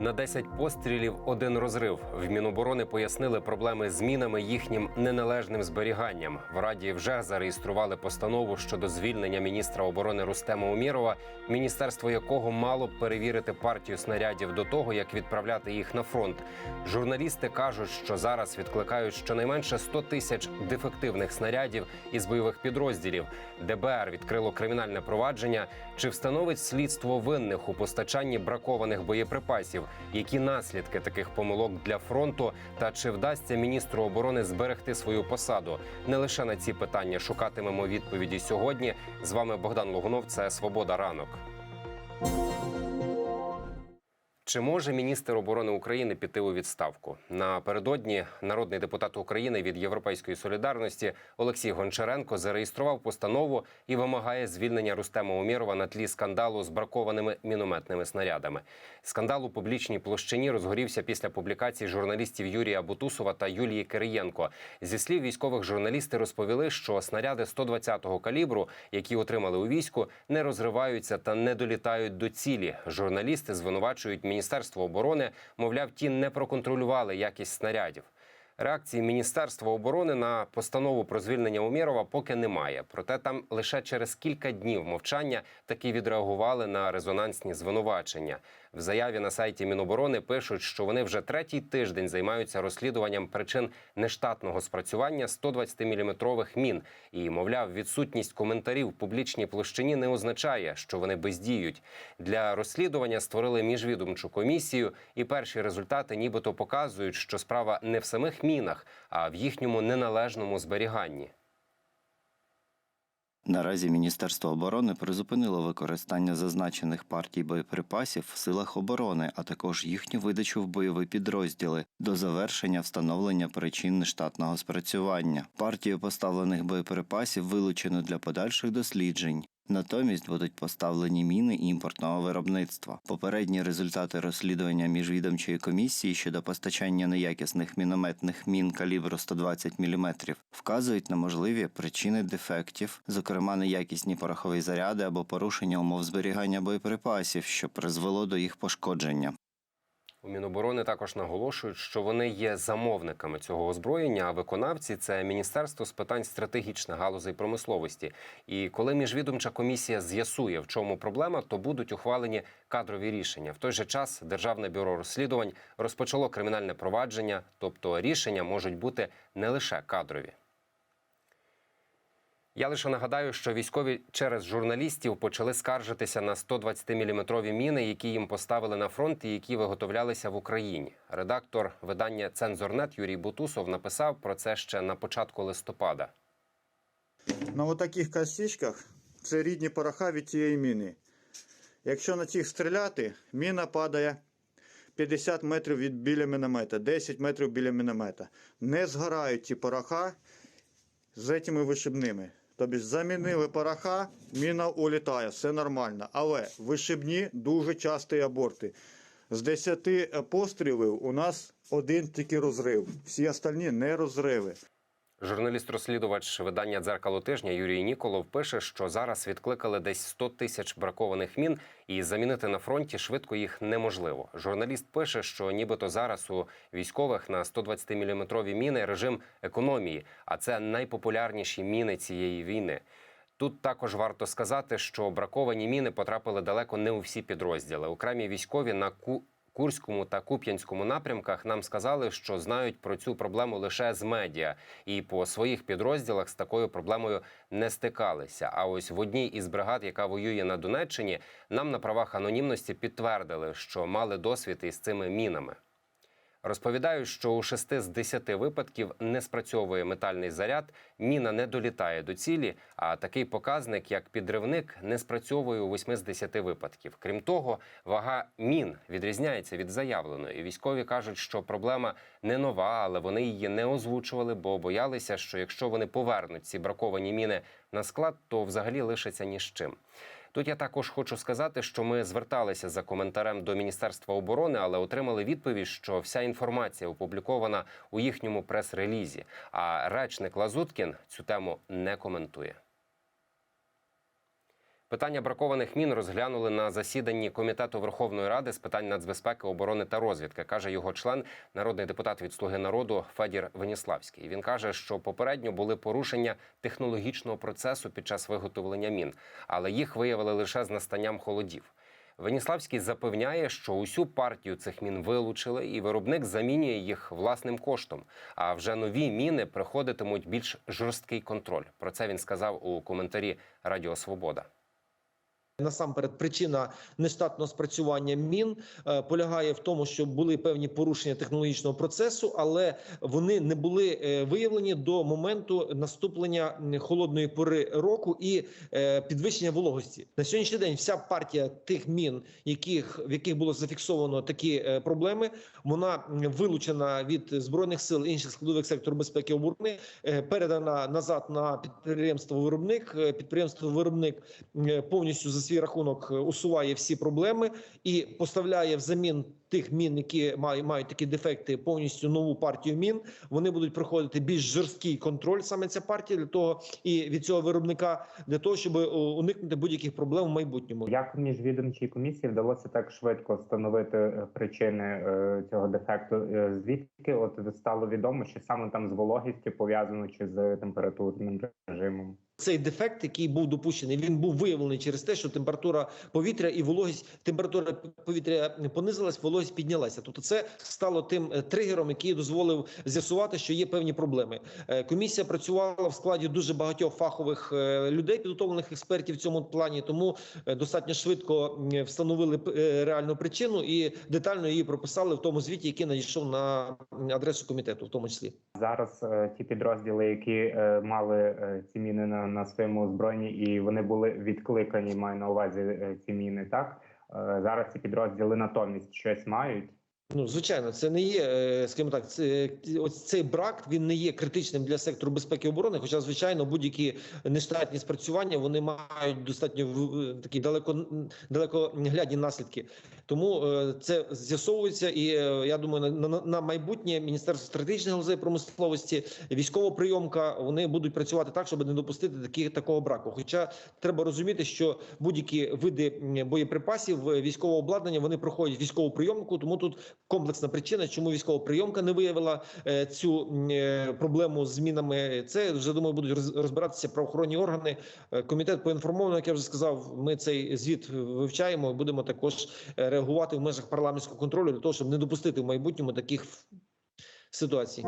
На 10 пострілів один розрив. В Міноборони пояснили проблеми з мінами їхнім неналежним зберіганням. В раді вже зареєстрували постанову щодо звільнення міністра оборони Рустема Умірова, міністерство якого мало б перевірити партію снарядів до того, як відправляти їх на фронт. Журналісти кажуть, що зараз відкликають щонайменше 100 тисяч дефективних снарядів із бойових підрозділів. ДБР відкрило кримінальне провадження. Чи встановить слідство винних у постачанні бракованих боєприпасів? Які наслідки таких помилок для фронту? Та чи вдасться міністру оборони зберегти свою посаду? Не лише на ці питання шукатимемо відповіді сьогодні. З вами Богдан Логунов. Це Свобода ранок. Чи може міністр оборони України піти у відставку? Напередодні народний депутат України від Європейської солідарності Олексій Гончаренко зареєстрував постанову і вимагає звільнення Рустема Умірова на тлі скандалу з бракованими мінометними снарядами. Скандал у публічній площині розгорівся після публікації журналістів Юрія Бутусова та Юлії Кириєнко. Зі слів військових журналісти розповіли, що снаряди 120-го калібру, які отримали у війську, не розриваються та не долітають до цілі. Журналісти звинувачують Міністерство оборони, мовляв, ті не проконтролювали якість снарядів. Реакції Міністерства оборони на постанову про звільнення Умєрова поки немає. Проте там лише через кілька днів мовчання таки відреагували на резонансні звинувачення. В заяві на сайті Міноборони пишуть, що вони вже третій тиждень займаються розслідуванням причин нештатного спрацювання 120-мм мін. І, мовляв, відсутність коментарів в публічній площині не означає, що вони бездіють. Для розслідування створили міжвідомчу комісію, і перші результати нібито показують, що справа не в самих мінах, а в їхньому неналежному зберіганні. Наразі Міністерство оборони призупинило використання зазначених партій боєприпасів в силах оборони, а також їхню видачу в бойові підрозділи до завершення встановлення причин нештатного спрацювання. Партію поставлених боєприпасів вилучено для подальших досліджень. Натомість будуть поставлені міни імпортного виробництва. Попередні результати розслідування міжвідомчої комісії щодо постачання неякісних мінометних мін калібру 120 мм вказують на можливі причини дефектів, зокрема неякісні порохові заряди або порушення умов зберігання боєприпасів, що призвело до їх пошкодження. У Міноборони також наголошують, що вони є замовниками цього озброєння, а виконавці це Міністерство з питань стратегічних галузей промисловості. І коли міжвідомча комісія з'ясує, в чому проблема, то будуть ухвалені кадрові рішення. В той же час Державне бюро розслідувань розпочало кримінальне провадження, тобто рішення можуть бути не лише кадрові. Я лише нагадаю, що військові через журналістів почали скаржитися на 120-мм міни, які їм поставили на фронт і які виготовлялися в Україні. Редактор видання Цензорнет Юрій Бутусов написав про це ще на початку листопада. На отаких косичках це рідні пороха від цієї міни. Якщо на цих стріляти, міна падає 50 метрів від біля міномета, 10 метрів біля міномета. Не згорають ці пороха з цими вишибними. Тобто замінили пороха, міна улітає, все нормально. Але вишибні дуже часті аборти. З 10 пострілів у нас один тільки розрив. Всі остальні не розриви. Журналіст-розслідувач видання дзеркало тижня Юрій Ніколов пише, що зараз відкликали десь 100 тисяч бракованих мін, і замінити на фронті швидко їх неможливо. Журналіст пише, що нібито зараз у військових на 120-мм міни режим економії, а це найпопулярніші міни цієї війни. Тут також варто сказати, що браковані міни потрапили далеко не у всі підрозділи. Окремі військові на ку. Курському та Куп'янському напрямках нам сказали, що знають про цю проблему лише з медіа, і по своїх підрозділах з такою проблемою не стикалися. А ось в одній із бригад, яка воює на Донеччині, нам на правах анонімності підтвердили, що мали досвід із цими мінами. Розповідають, що у 6 з 10 випадків не спрацьовує метальний заряд, міна не долітає до цілі, а такий показник, як підривник, не спрацьовує у 8 з 10 випадків. Крім того, вага мін відрізняється від заявленої. Військові кажуть, що проблема не нова, але вони її не озвучували, бо боялися, що якщо вони повернуть ці браковані міни на склад, то взагалі лишаться ні з чим. Тут я також хочу сказати, що ми зверталися за коментарем до Міністерства оборони, але отримали відповідь, що вся інформація опублікована у їхньому прес-релізі. А речник Лазуткін цю тему не коментує. Питання бракованих мін розглянули на засіданні комітету Верховної Ради з питань нацбезпеки, оборони та розвідки, каже його член, народний депутат від Слуги народу Федір Веніславський. Він каже, що попередньо були порушення технологічного процесу під час виготовлення мін, але їх виявили лише з настанням холодів. Веніславський запевняє, що усю партію цих мін вилучили, і виробник замінює їх власним коштом. А вже нові міни приходитимуть більш жорсткий контроль. Про це він сказав у коментарі Радіо Свобода. Насамперед, причина нештатного спрацювання мін е, полягає в тому, що були певні порушення технологічного процесу, але вони не були е, виявлені до моменту наступлення холодної пори року і е, підвищення вологості. На сьогоднішній день вся партія тих мін, яких в яких було зафіксовано такі проблеми, вона вилучена від збройних сил інших складових сектору безпеки оборони, передана назад на підприємство виробник. Підприємство виробник повністю за свій рахунок е, усуває всі проблеми і поставляє взамін тих мін, які мають, мають такі дефекти, повністю нову партію мін. Вони будуть проходити більш жорсткий контроль саме ця партія для того і від цього виробника для того, щоб е, уникнути будь-яких проблем в майбутньому. Як міжвідомчій комісії вдалося так швидко встановити е, причини е, цього дефекту? Звідки от стало відомо, що саме там з вологістю пов'язано чи з температурним режимом? Цей дефект, який був допущений, він був виявлений через те, що температура повітря і вологість, температура повітря понизилась, вологість піднялася. Тобто, це стало тим е, тригером, який дозволив з'ясувати, що є певні проблеми. Е, Комісія працювала в складі дуже багатьох фахових е, людей, підготовлених експертів в цьому плані. Тому достатньо швидко встановили реальну причину і детально її прописали в тому звіті, який надійшов на адресу комітету, в тому числі. Зараз ті підрозділи, які мали ці міни на, на своєму озброєнні, і вони були відкликані, маю на увазі ці міни. Так зараз ці підрозділи натомість щось мають. Ну, звичайно, це не є, е, скажімо так, це ось цей брак він не є критичним для сектору безпеки і оборони. Хоча, звичайно, будь-які нештатні спрацювання вони мають достатньо такі далеко далекоглядні наслідки. Тому е, це з'ясовується, і е, я думаю, на, на, майбутнє міністерство стратегічних галузей промисловості, військова прийомка вони будуть працювати так, щоб не допустити такі, такого браку. Хоча треба розуміти, що будь-які види боєприпасів, е, військового обладнання вони проходять військову прийомку, тому тут комплексна причина, чому військова прийомка не виявила е, цю е, проблему з мінами. Це вже думаю, будуть роз- розбиратися правоохоронні органи. Е, Комітет поінформовано, як я вже сказав. Ми цей звіт вивчаємо. Будемо також реагувати в межах парламентського контролю для того, щоб не допустити в майбутньому таких ситуацій.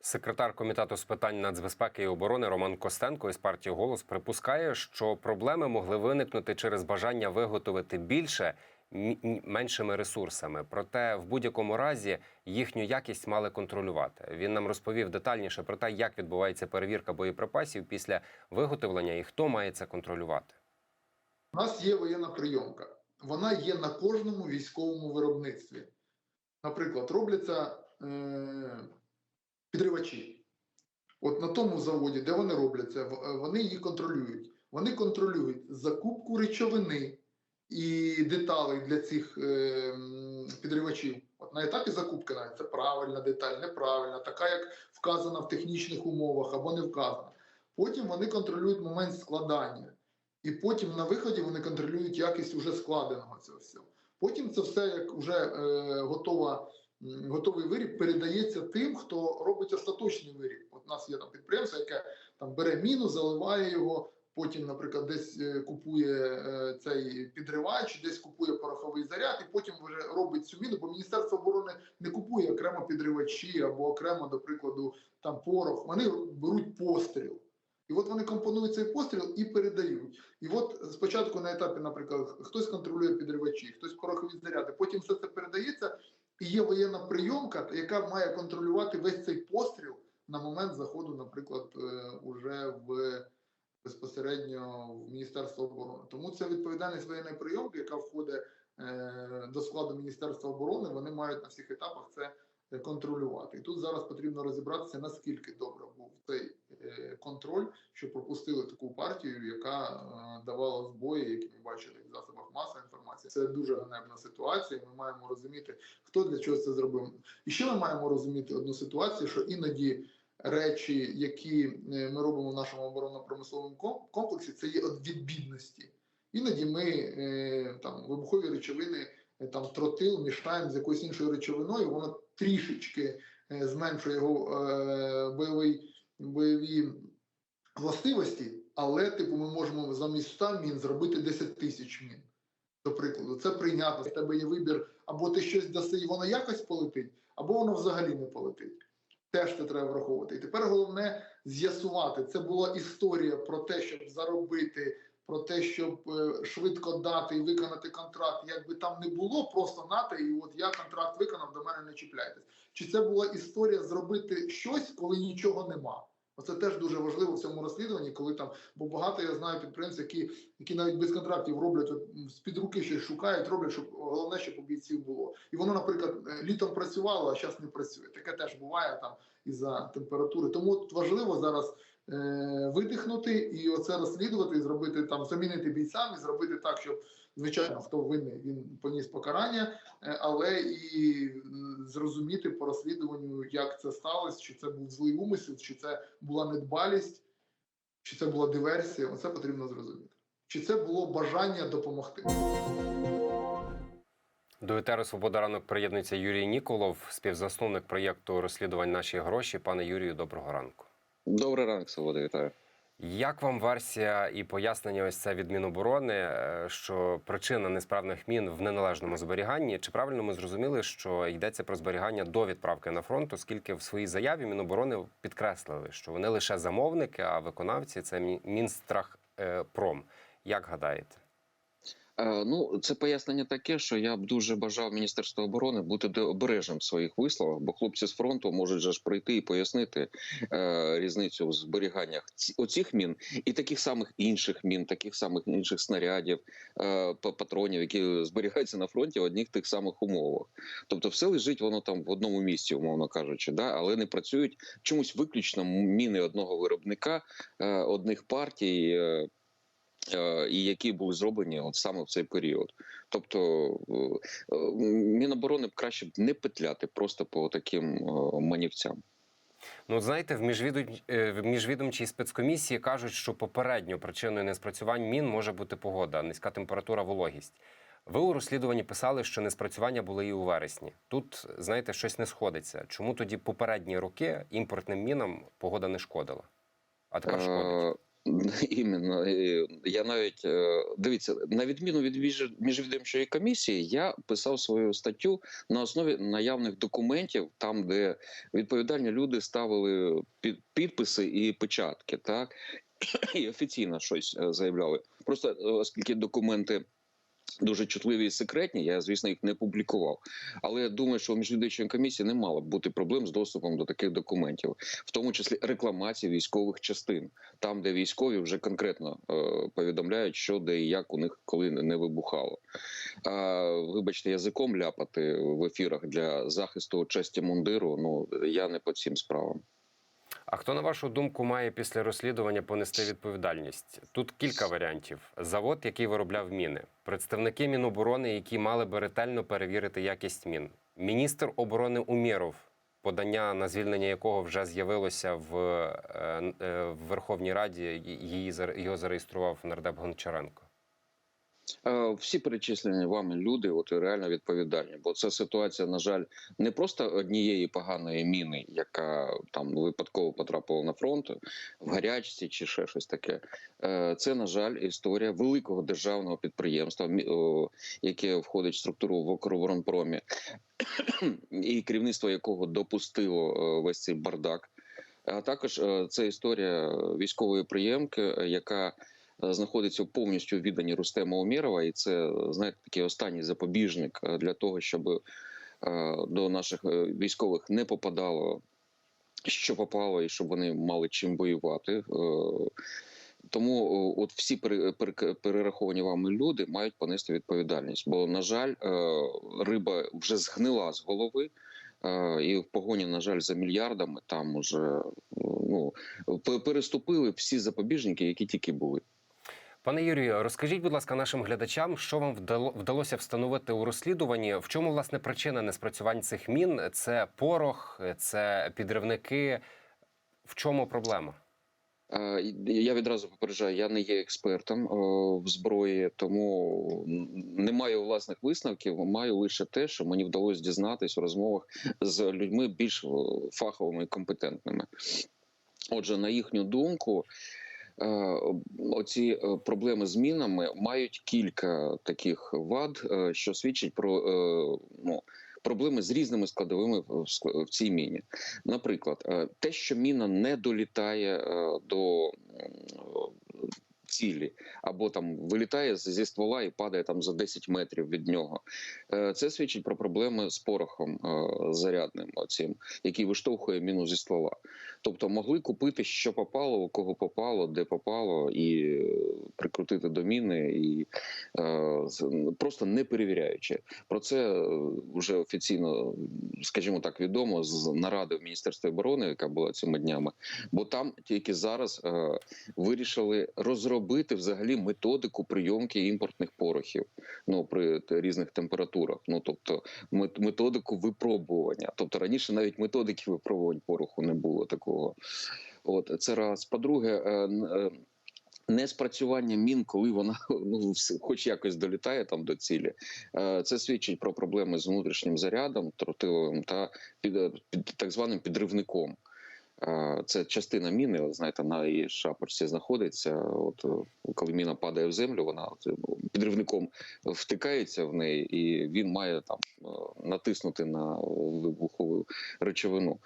Секретар комітету з питань нацбезпеки і оборони Роман Костенко із партії Голос припускає, що проблеми могли виникнути через бажання виготовити більше меншими ресурсами. Проте в будь-якому разі їхню якість мали контролювати. Він нам розповів детальніше про те, як відбувається перевірка боєприпасів після виготовлення і хто має це контролювати. У нас є воєнна прийомка. Вона є на кожному військовому виробництві. Наприклад, робляться е, підривачі. От на тому заводі, де вони робляться, е, вони її контролюють. Вони контролюють закупку речовини і деталей для цих е, підривачів. От на етапі закупки навіть це правильна деталь, неправильна, така, як вказана в технічних умовах або не вказана. Потім вони контролюють момент складання. І потім на виході вони контролюють якість уже складеного цього всього. Потім це все, як вже е, готова, готовий виріб, передається тим, хто робить остаточний виріб. От у нас є там підприємство, яке там бере міну, заливає його, потім, наприклад, десь е, купує е, цей підривач, десь купує пороховий заряд, і потім вже робить цю міну, бо Міністерство оборони не купує окремо підривачі або окремо, до прикладу, там порох. Вони беруть постріл. І от вони компонують цей постріл і передають. І от спочатку на етапі, наприклад, хтось контролює підривачі, хтось порохові заряди, потім все це передається, і є воєнна прийомка, яка має контролювати весь цей постріл на момент заходу, наприклад, е, уже в безпосередньо в Міністерство оборони. Тому це відповідальність воєнної прийомки, яка входить е, до складу Міністерства оборони. Вони мають на всіх етапах це е, контролювати. І тут зараз потрібно розібратися, наскільки добре був цей е, контроль, що пропустили таку партію, яка давала збої, які ми бачили в засобах масової інформації. Це дуже ганебна ситуація. Ми маємо розуміти, хто для чого це зробив. І ще ми маємо розуміти одну ситуацію, що іноді речі, які е, ми робимо в нашому оборонно-промисловому комплексі, це є від бідності. Іноді ми е, там вибухові речовини, е, там тротил мішаємо з якоюсь іншою речовиною, воно трішечки зменшує його бойовий, бойові властивості, але типу ми можемо замість 100 мін зробити 10 тисяч мін. До прикладу, це прийнятно. В тебе є вибір, або ти щось даси, і воно якось полетить, або воно взагалі не полетить. Теж це треба враховувати. І тепер головне з'ясувати. Це була історія про те, щоб заробити, про те, щоб е, швидко дати і виконати контракт. Якби там не було, просто нате, і от я контракт виконав, до мене не чіпляйтесь. Чи це була історія зробити щось, коли нічого нема? Оце теж дуже важливо в цьому розслідуванні, коли там, бо багато я знаю підприємців, які, які навіть без контрактів роблять з-під руки щось шукають, роблять, щоб головне, щоб у бійців було. І воно, наприклад, е, літом працювало, а зараз не працює. Таке теж буває там із-за температури. Тому тут важливо зараз е, видихнути і оце розслідувати, і зробити там, замінити бійцям, і зробити так, щоб звичайно хто винний, він поніс покарання, е, але і зрозуміти по розслідуванню, як це сталося, чи це був злий умисел, чи це була недбалість, чи це була диверсія. Оце потрібно зрозуміти. Чи це було бажання допомогти? До етеру Свобода ранок приєднується Юрій Ніколов, співзасновник проєкту розслідувань наші гроші. Пане Юрію, доброго ранку. Добрий ранок, Свобода, вітаю. Як вам версія і пояснення ось це від Міноборони, е, що причина несправних мін в неналежному зберіганні? Чи правильно ми зрозуміли, що йдеться про зберігання до відправки на фронт, оскільки в своїй заяві Міноборони підкреслили, що вони лише замовники, а виконавці це Мі- Мінстрахпром. Як гадаєте? Е, Ну, це пояснення таке, що я б дуже бажав Міністерству оборони бути обережним в своїх висловах, бо хлопці з фронту можуть же ж прийти і пояснити е, різницю в зберіганнях оцих мін і таких самих інших мін, таких самих інших снарядів, е, патронів, які зберігаються на фронті в одних тих самих умовах. Тобто, все лежить воно там в одному місці, умовно кажучи, да, але не працюють чомусь виключно міни одного виробника, е, одних партій. Е, і які були зроблені от саме в цей період. Тобто е, е, Міноборони б краще б не петляти просто по таким е, манівцям. Ну, знаєте, в міжвідом- е, міжвідомчій спецкомісії кажуть, що попередньо причиною неспрацювань мін може бути погода, низька температура, вологість. Ви у розслідуванні писали, що неспрацювання були і у вересні. Тут, знаєте, щось не сходиться. Чому тоді попередні роки імпортним мінам погода не шкодила? А тепер шкодить. Іменно я навіть е, дивіться на відміну від між- міжвідомчої комісії, я писав свою статтю на основі наявних документів, там де відповідальні люди ставили під підписи і печатки, так і офіційно щось е, заявляли. Просто е, оскільки документи. Дуже чутливі і секретні, я звісно їх не публікував. Але я думаю, що у міжвідомчої комісії не мало б бути проблем з доступом до таких документів, в тому числі рекламації військових частин там, де військові вже конкретно е, повідомляють, що де і як у них коли не вибухало. А, вибачте, язиком ляпати в ефірах для захисту честі мундиру. Ну я не по цим справам. А хто, на вашу думку, має після розслідування понести відповідальність? Тут кілька варіантів: завод, який виробляв міни, представники Міноборони, які мали би ретельно перевірити якість мін, міністр оборони Умєров, подання на звільнення якого вже з'явилося в, е, е, в Верховній Раді. Її його зареєстрував нардеп Гончаренко. Е, Всі перечислені вами люди, от реально відповідальні, бо це ситуація, на жаль, не просто однієї поганої міни, яка там випадково потрапила на фронт в гарячці чи ще щось таке. Е, Це, на жаль, історія великого державного підприємства, яке входить в структуру в Укроборонпромі, і керівництво якого допустило е, весь цей бардак. А також це історія військової приємки, яка знаходиться повністю в відданні Рустема Умєрова, і це знаєте такий останній запобіжник е, для того, щоб е, до наших е, військових не попадало що попало, і щоб вони мали чим воювати. Е, Тому от всі пере- пере- перераховані вами люди мають понести відповідальність. Бо, на жаль, е, риба вже згнила з голови, е, і в погоні, на жаль, за мільярдами там уже е, ну, переступили всі запобіжники, які тільки були. Пане Юрію, розкажіть, будь ласка, нашим глядачам, що вам вдалося встановити у розслідуванні? В чому власне причина неспрацювань цих мін? Це порох, це підривники. В чому проблема? Е, Я відразу попереджаю, я не є експертом е, в зброї, тому не маю власних висновків. Маю лише те, що мені вдалося дізнатись у розмовах з людьми більш е, фаховими і компетентними. Отже, на їхню думку, оці е, проблеми з мінами мають кілька таких вад, е, що свідчить про е, ну, проблеми з різними складовими в цій міні. Наприклад, е, те, що міна не долітає е, до цілі, або там вилітає зі ствола і падає там за 10 метрів від нього. Е, Це свідчить про проблеми з порохом е, зарядним, оцим, який виштовхує міну зі ствола. Тобто могли купити, що попало, у кого попало, де попало, і прикрутити до міни, і е, просто не перевіряючи. Про це вже офіційно, скажімо так, відомо з наради в Міністерстві оборони, яка була цими днями. Бо там тільки зараз вирішили розробити взагалі методику прийомки імпортних порохів ну при різних температурах. Ну тобто методику випробування. Тобто раніше навіть методики випробувань пороху не було такого. От це раз. По-друге, е, е, Неспрацювання мін, коли вона ну хоч якось долітає там до цілі, Е, це свідчить про проблеми з внутрішнім зарядом, тротиловим та під, під так званим підривником. Це частина міни, знаєте, на її шапочці знаходиться. От е, коли міна падає в землю, вона е, підривником втикається в неї, і він має там е, натиснути на вибухову речовину.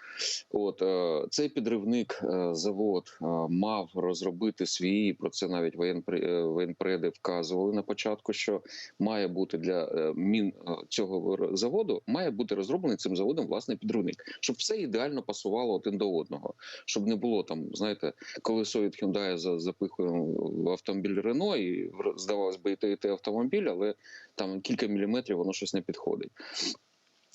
От цей підривник завод мав розробити свій. Про це навіть воєнпре- воєнпреди вказували на початку, що має бути для мін цього заводу, має бути розроблений цим заводом власний підривник, щоб все ідеально пасувало один до одного, щоб не було там, знаєте, колесо від Hyundai за- запихуємо в автомобіль Рено, і здавалось би, і те, і те автомобіль, але там кілька міліметрів воно щось не підходить.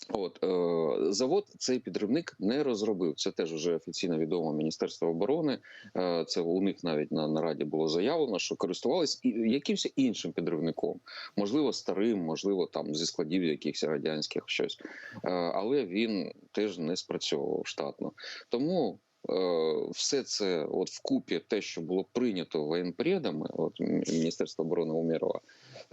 От е, завод цей підривник не розробив. Це теж вже офіційно відомо Міністерство оборони. Е, це у них навіть на нараді було заявлено, що користувались якимось іншим підривником, можливо, старим, можливо, там зі складів якихось радянських щось. Е, але він теж не спрацьовував штатно. Тому е, все це, от вкупі, те, що було прийнято воєнпредами, от Міністерство оборони Умєрова,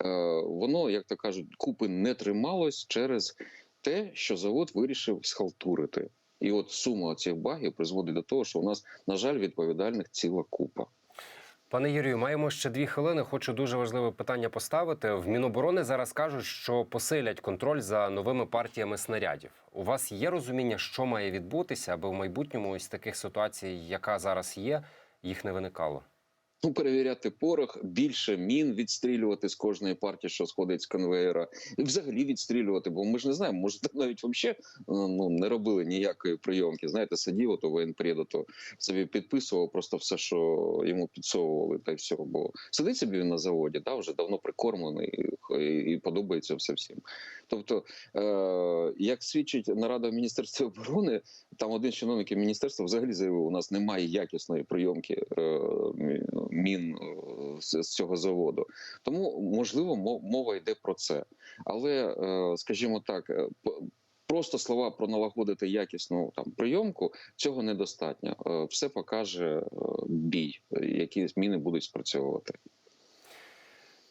е, воно, як то кажуть, купи не трималось через те, що завод вирішив схалтурити. І от сума цих багів призводить до того, що у нас, на жаль, відповідальних ціла купа. Пане Юрію, маємо ще дві хвилини. Хочу дуже важливе питання поставити. В Міноборони зараз кажуть, що посилять контроль за новими партіями снарядів. У вас є розуміння, що має відбутися, аби в майбутньому ось таких ситуацій, яка зараз є, їх не виникало. Ну, перевіряти порох, більше мін відстрілювати з кожної партії, що сходить з конвейера, і взагалі відстрілювати, бо ми ж не знаємо, може навіть взагалі ну, не робили ніякої прийомки. Знаєте, сидів ото воєнпреду, то собі підписував просто все, що йому підсовували, та й все. Бо сидить собі він на заводі, да, вже давно прикормлений і, і подобається все всім. Тобто, е, як свідчить нарада в Міністерстві оборони, там один з чиновників міністерства взагалі заявив, у нас немає якісної прийомки е, мі- мін е, з, цього заводу. Тому можливо мо- мова йде про це. Але, е, скажімо так, е, просто слова про налагодити якісну там прийомку цього недостатньо. Все покаже бій, які зміни будуть спрацьовувати.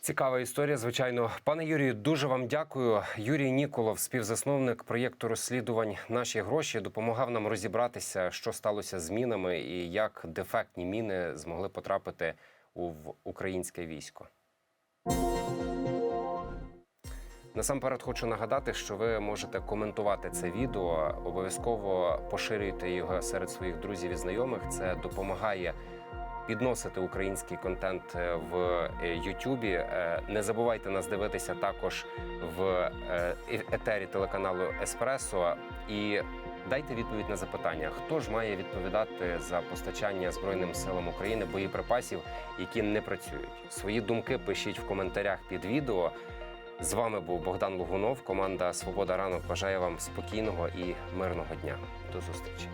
Цікава історія, звичайно. Пане Юрію, дуже вам дякую. Юрій Ніколов, співзасновник проєкту розслідувань Наші гроші, допомагав нам розібратися, що сталося з мінами і як дефектні міни змогли потрапити в українське військо. Насамперед хочу нагадати, що ви можете коментувати це відео. Обов'язково поширюйте його серед своїх друзів і знайомих. Це допомагає підносити український контент е, в е, Ютубі. Е, Не забувайте нас дивитися також в етері телеканалу Еспресо і дайте відповідь на запитання: хто ж має відповідати за постачання Збройним силам України боєприпасів, які не працюють? Свої думки пишіть в коментарях під відео. З вами був Богдан Лугунов. Команда Свобода ранок бажає вам спокійного і мирного дня. До зустрічі.